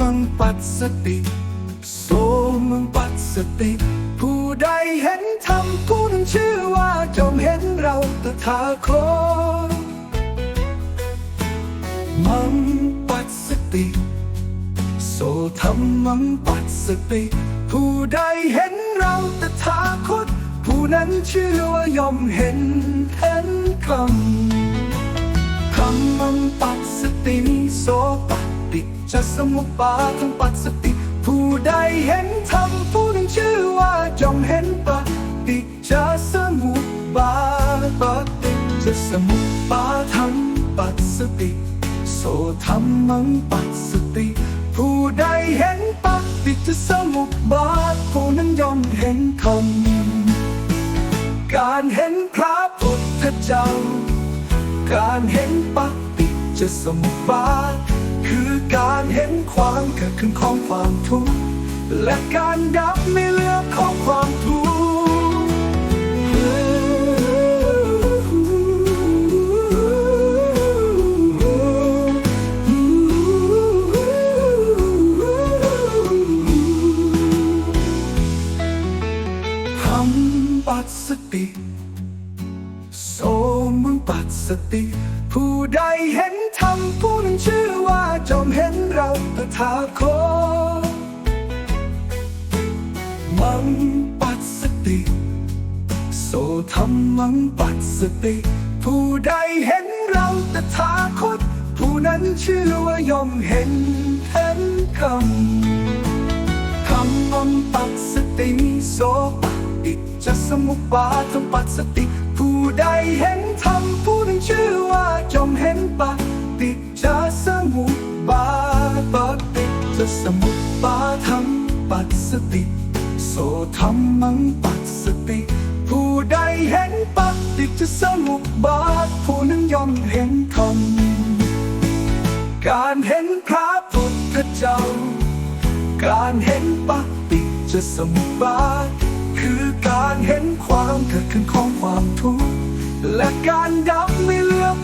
มังปัดสติโสมึงปัดสติ ผู้ใดเห็นธรรมผู้นั้นชื่อว่าจอมเห็นเราตถาคตมังปัดสติ โสธรรมังปัสสติ ผู้ใดเห็นเราตถาคต ผู้นั้นชื่อว่ายอมเห็นเห็นคำ สมุปาทั้งปัสสติ ผู้ใดเห็นธรรมผู้นั้นชื่อว่าจอมเห็นปฏิจจสมุปบาทปฏิจจสมุปบาทั้งปัสสติ โสธรรมังปัสสติ ผู้ใดเห็นปฏิจจสมุปบาทผู้นั้นย่อมเห็นธรรมการเห็นพระพุทธเจ้า การเห็นปฏิจจสมุปบาท คือการเห็นความเกิดขึ้นของความทุกข์และการดับไม่เลือของความทุกข์ทำปัสสติโสมึงปัสสติ ผู้ใดเห็นธรรมผู้ เราตถาคตมังปัสสติโสธรรมังปัสสติ ผู้ใดเห็นเราตถาคต ผู้นั้นชื่อว่ายอมเห็นเห็นคำธรรมังปัสสติโสปฏิจจสมุปาทปัสสติ สมุปบาทังปัสสติ โสธรรมังปัสสติ ผู้ใดเห็นปฏิจจสมุปบาทผู้นั้นย่อมเห็นธรรมการเห็นพระพุทธเจ้า การเห็นปฏิจจสมุปบาทคือการเห็นความเกิดขึ้นของความทุกข์และการดับไม่เลือของความทุ